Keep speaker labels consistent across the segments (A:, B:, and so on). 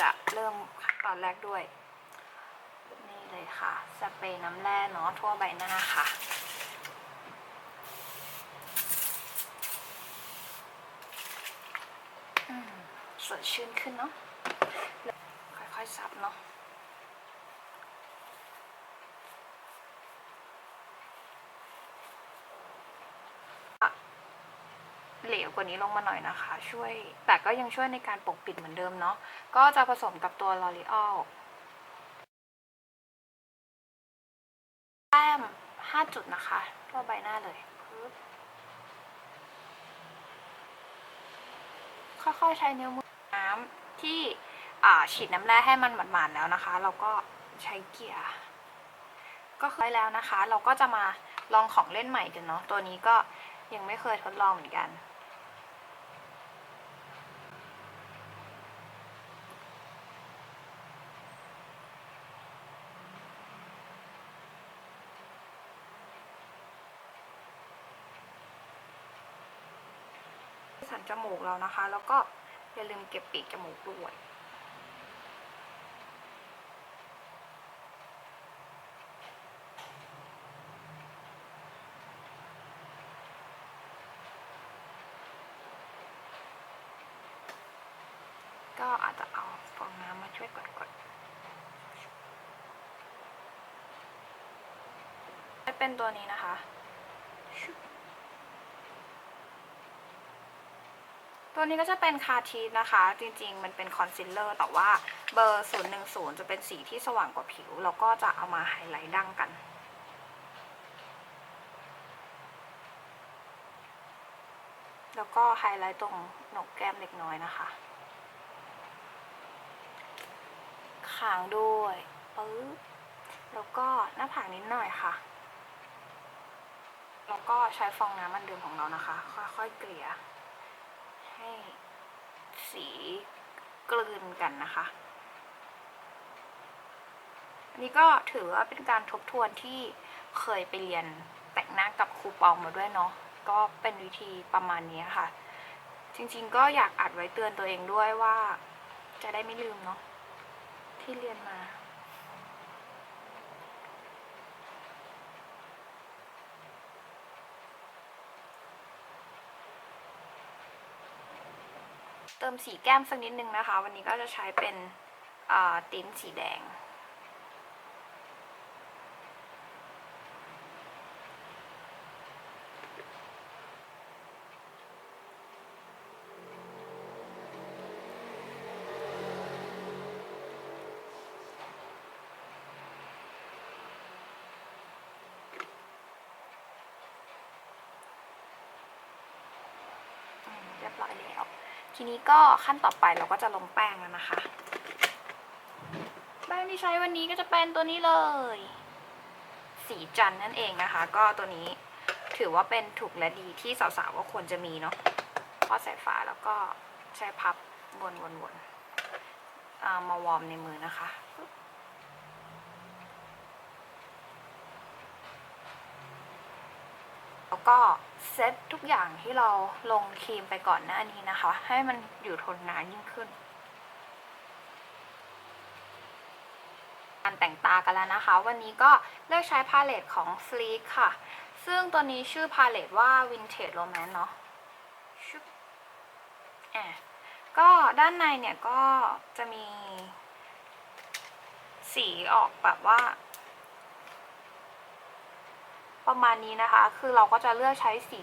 A: จะเริ่มขั้นตอนแรกด้วย นี่เลยค่ะ สเปรย์น้ำแร่เนาะทั่วใบหน้าค่ะอืมสดชื่นขึ้นเนาะค่อยๆซับเนาะ เหลวกว่านี้ลงมาหน่อยนะคะ ช่วย แต่ก็ยังช่วยในการปกปิดเหมือนเดิมเนาะ ก็จะผสมกับตัว L'Oreal แต้ม 5 จุดนะคะทั่วใบหน้าเลย ค่อยๆ ใช้นิ้วมือน้ำที่ฉีดน้ำแร่ให้มันหมาดๆแล้วนะคะ เราก็ใช้เกียร์ก็เคยแล้วนะคะ เราก็จะมาลองของเล่นใหม่กันเนาะ ตัวนี้ก็ยังไม่เคยทดลองเหมือนกัน จมูกเรานะคะ แล้วก็อย่าลืมเก็บปีกจมูกด้วยก็อาจจะเอาฟองน้ำมาช่วยกดกดให้เป็นตัวนี้นะคะชุบ ตัวนี้ก็จะเป็นคาทีสนะคะ จริงๆ มันเป็นคอนซีลเลอร์แต่ว่าเบอร์ 010 จะเป็นสีที่สว่างกว่าผิว แล้วก็จะเอามาไฮไลท์ดั้งกันแล้วก็ไฮไลท์ตรงหนกแก้มเล็กน้อยนะคะขางด้วยปึ๊บแล้วก็หน้าผากนิดหน่อยค่ะ แล้วก็ใช้ฟองน้ำมันเดิมของเรานะคะ ค่อยๆเกลี่ย สีกลืนกันนะคะอันนี้ก็ถือว่าเป็นการทบทวนที่เคยไปเรียนแต่งหน้ากับครูปองมาด้วยเนาะก็เป็นวิธีประมาณนี้ค่ะ จริงๆก็อยากอัดไว้เตือนตัวเองด้วยว่า จะได้ไม่ลืมเนาะที่เรียนมา เติมสีแก้มสักนิดนึงนะคะ วันนี้ก็จะใช้เป็นติ้นสีแดง เรียบร้อยแล้ว ทีนี้ก็ขั้นต่อไปเราก็จะลงแป้งแล้วนะคะ แป้งที่ใช้วันนี้ก็จะเป็นตัวนี้เลย สีจันนั่นเองนะคะ ก็ตัวนี้ถือว่าเป็นถูกและดีที่สาวๆก็ควรจะมีเนาะพอใส่ฝาแล้วก็ใช้พับวนๆๆมาวอร์มในมือนะคะปึ๊บแล้ว ก็เซตทุกอย่างที่เราลงครีมไปก่อนหน้านี้นะคะ ให้มันอยู่ทนนานยิ่งขึ้น การแต่งตากันแล้วนะคะ วันนี้ก็เลือกใช้พาเลตของ Sleek ค่ะ ซึ่งตัวนี้ชื่อพาเลตว่า Vintage Romance เนาะชุบอะก็ด้านในเนี่ยก็จะมีสีออกแบบว่า ประมาณนี้นะคะ คือเราก็จะเลือกใช้สี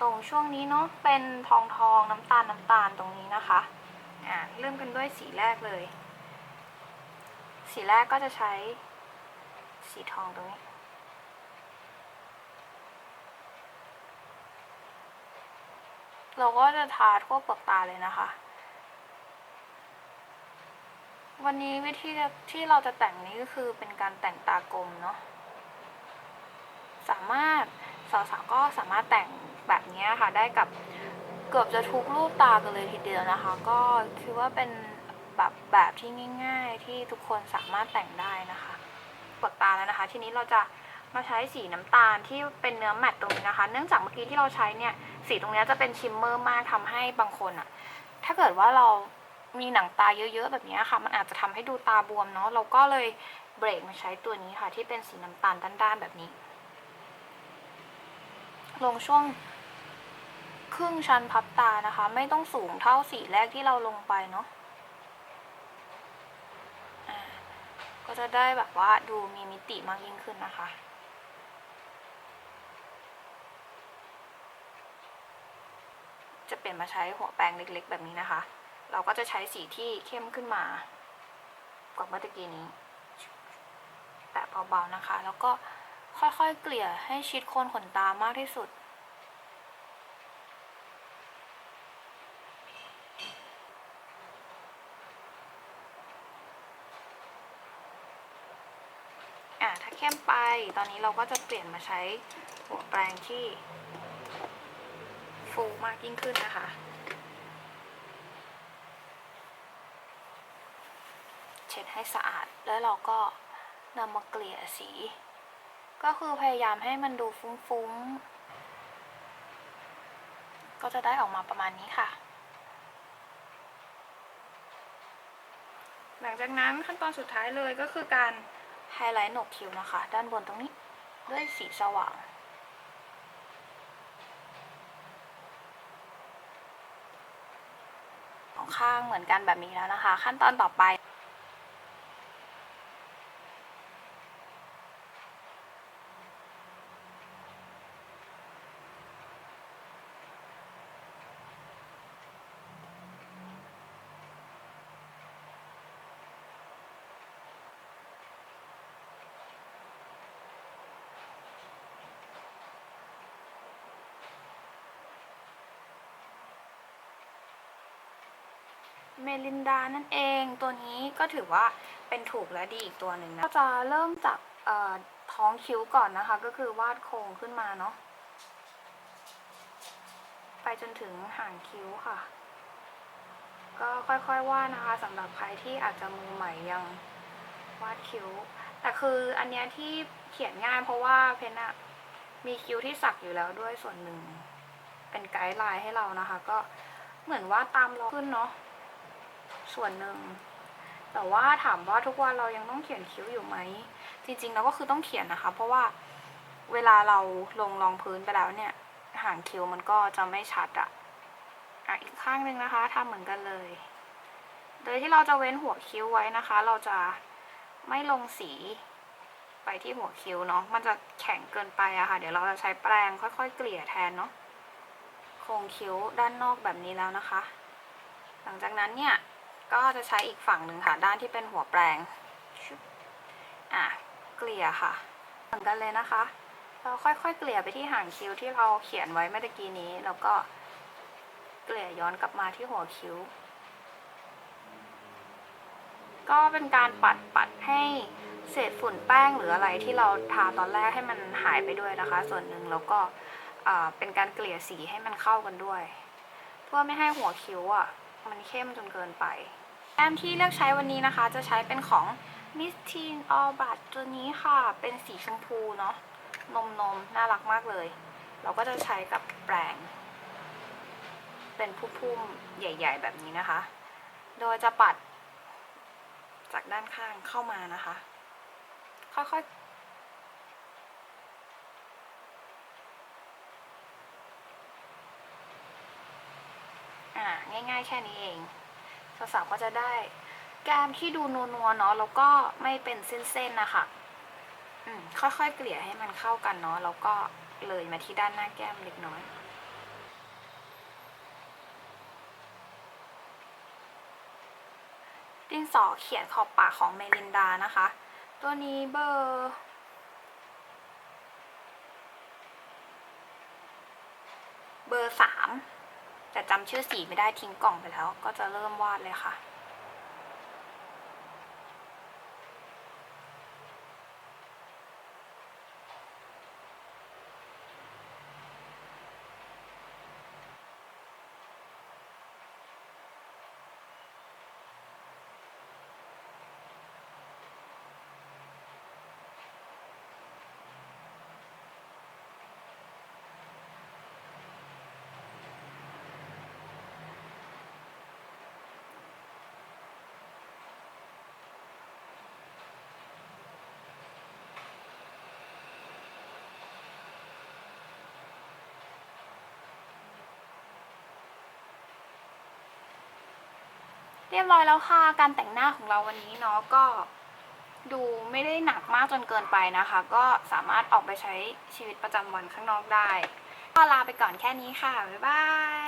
A: ตรงช่วงนี้เนาะเป็นทองทองน้ำตาลน้ำตาลตรงนี้นะคะอ่าเริ่มกันด้วยสีแรกเลย สีแรกก็จะใช้สีทองตรงนี้เราก็จะทาทั่วเปลือกตาเลยนะคะ วันนี้วิธีที่เราจะแต่งนี้ก็คือเป็นการแต่งตากลมเนาะ สามารถสาวๆก็สามารถแต่งแบบนี้ค่ะได้กับเกือบจะทุกรูปตากันเลยทีเดียวนะคะ ก็คิดว่าเป็นแบบแบบที่ง่าย ๆ ที่ทุกคนสามารถแต่งได้นะคะปลือกตาแล้วนะคะ ทีนี้เราจะมาใช้สีน้ำตาลที่เป็นเนื้อแมตต์ตรงนี้นะคะ เนื่องจากเมื่อกี้ที่เราใช้เนี่ยสีตรงนี้จะเป็นชิมเมอร์มากทำให้บางคนอะถ้าเกิดว่าเรามีหนังตาเยอะๆแบบนี้ค่ะ มันอาจจะทำให้ดูตาบวมเนาะเราก็เลยเบรกมาใช้ตัวนี้ค่ะ ที่เป็นสีน้ำตาลด้านๆแบบนี้ ลงช่วงครึ่งชั้นพับตานะคะ ไม่ต้องสูงเท่าสีแรกที่เราลงไปเนาะก็จะได้แบบว่าดูมีมิติมากยิ่งขึ้นนะคะจะเปลี่ยนมาใช้หัวแปรงเล็กๆ แบบนี้นะคะ เราก็จะใช้สีที่เข้มขึ้นมากว่าเมื่อกี้นี้ แตะเบาๆนะคะ แล้วก็ ค่อยๆ เกลี่ยให้ชิดโคนขนตามากที่สุด อะ ถ้าเข้มไป ตอนนี้เราก็จะเปลี่ยนมาใช้หัวแปรงที่ ฟูมากยิ่งขึ้นนะคะ เช็ดให้สะอาด แล้วเราก็นำมาเกลี่ยสี ก็คือพยายามให้มันดูฟุ้งๆ ก็จะได้ออกมาประมาณนี้ค่ะ หลังจากนั้นขั้นตอนสุดท้ายเลยก็คือการไฮไลท์หนกคิ้วนะคะ ด้านบนตรงนี้ด้วยสีสว่างสองข้างเหมือนกันแบบนี้แล้วนะคะ ขั้นตอนต่อไป เมลินดานั่นเอง ตัวนี้ก็ถือว่าเป็นถูกและดีอีกตัวหนึ่งนะ ก็จะเริ่มจากท้องคิ้วก่อนนะคะ ก็คือวาดโครงขึ้นมาเนาะ ไปจนถึงหางคิ้วค่ะ ก็ค่อยๆวาดนะคะสำหรับใครที่อาจจะมือใหม่ยังวาดคิ้ว แต่คืออันเนี้ยที่เขียนง่ายเพราะว่าเพนอะมีคิ้วที่สักอยู่แล้วด้วยส่วนหนึ่ง เป็นไกด์ไลน์ให้เรานะคะ ก็เหมือนว่าดตามเราขึ้นเนาะ ส่วนหนึ่ง แต่ว่าถามว่าทุกวันเรายังต้องเขียนคิ้วอยู่ไหม จริงๆแล้วก็คือต้องเขียนนะคะ เพราะว่าเวลาเราลงรองพื้นไปแล้วเนี่ย หางคิ้วมันก็จะไม่ชัดอะอะอีกข้างหนึ่งนะคะทำเหมือนกันเลย โดยที่เราจะเว้นหัวคิ้วไว้นะคะ เราจะไม่ลงสีไปที่หัวคิ้วเนาะ มันจะแข็งเกินไปอะค่ะ เดี๋ยวเราจะใช้แปรงค่อยๆ เกลี่ยแทนเนาะ โครงคิ้วด้านนอกแบบนี้แล้วนะคะ หลังจากนั้นเนี่ย ก็จะใช้อีกฝั่งหนึ่งค่ะ ด้านที่เป็นหัวแปรงอะเกลี่ยค่ะ เหมือนกันเลยนะคะ เราค่อยๆเกลี่ยไปที่หางคิ้วที่เราเขียนไว้เมื่อกี้นี้ แล้วก็เกลี่ยย้อนกลับมาที่หัวคิ้ว ก็เป็นการปัดปัดให้เศษฝุ่นแป้งหรืออะไรที่เราทาตอนแรกให้มันหายไปด้วยนะคะ ส่วนหนึ่งแล้วก็เป็นการเกลี่ยสีให้มันเข้ากันด้วย เพื่อไม่ให้หัวคิ้วอะมันเข้มจนเกินไป แต้มที่เลือกใช้วันนี้นะคะ จะใช้เป็นของ Miss Teen All But ตัวนี้ค่ะ เป็นสีชมพูเนาะ นมนมน่ารักมากเลย เราก็จะใช้กับแปรงเป็นพุ่มๆใหญ่ ๆ แบบนี้นะคะ โดยจะปัดจากด้านข้างเข้ามานะคะ ค่อยๆอ่าง่ายๆแค่นี้เอง สาวๆก็จะได้แก้มที่ดูนัวๆเนาะแล้วก็ไม่เป็นเส้นๆนะคะอืมค่อยๆเกลี่ยให้มันเข้ากันเนาะแล้วก็เลยมาที่ด้านหน้าแก้มเล็กน้อยดินสอเขียนขอบปากของเมลินดานะคะ ตัวนี้เบอร์เบอร์สาม แต่จำชื่อสีไม่ได้ทิ้งกล่องไปแล้ว ก็จะเริ่มวาดเลยค่ะ เรียบร้อยแล้วค่ะการแต่งหน้าของเราวันนี้เนาะก็ดูไม่ได้หนักมากจนเกินไปนะคะ ก็สามารถออกไปใช้ชีวิตประจำวันข้างนอกได้ก็ลาไปก่อนแค่นี้ค่ะ บ๊ายบาย